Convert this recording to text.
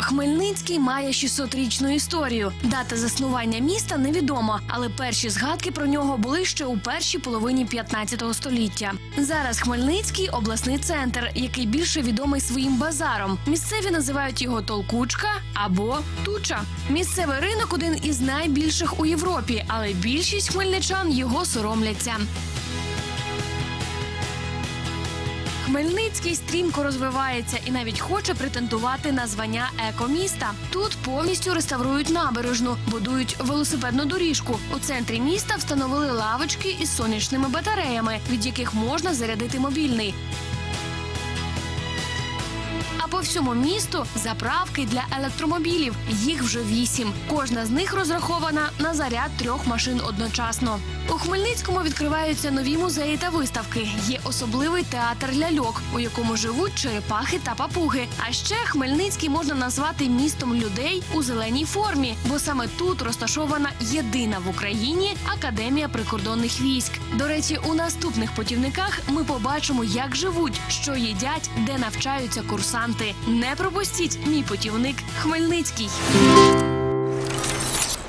Хмельницький має 600-річну історію. Дата заснування міста невідома, але перші згадки про нього були ще у першій половині 15 століття. Зараз Хмельницький обласний центр, який більше відомий своїм базаром. Місцеві називають його Толкучка або Туча. Місцевий ринок один із найбільших у Європі, але більшість хмельничан його соромляться. Хмельницький стрімко розвивається і навіть хоче претендувати на звання екоміста. Тут повністю реставрують набережну, будують велосипедну доріжку. У центрі міста встановили лавочки із сонячними батареями, від яких можна зарядити мобільний. А по всьому місту заправки для електромобілів. Їх вже вісім. Кожна з них розрахована на заряд трьох машин одночасно. У Хмельницькому відкриваються нові музеї та виставки. Є особливий театр ляльок, у якому живуть черепахи та папуги. А ще Хмельницький можна назвати містом людей у зеленій формі, бо саме тут розташована єдина в Україні академія прикордонних військ. До речі, у наступних путівниках ми побачимо, як живуть, що їдять, де навчаються курсанти. Не пропустіть мій путівник Хмельницький.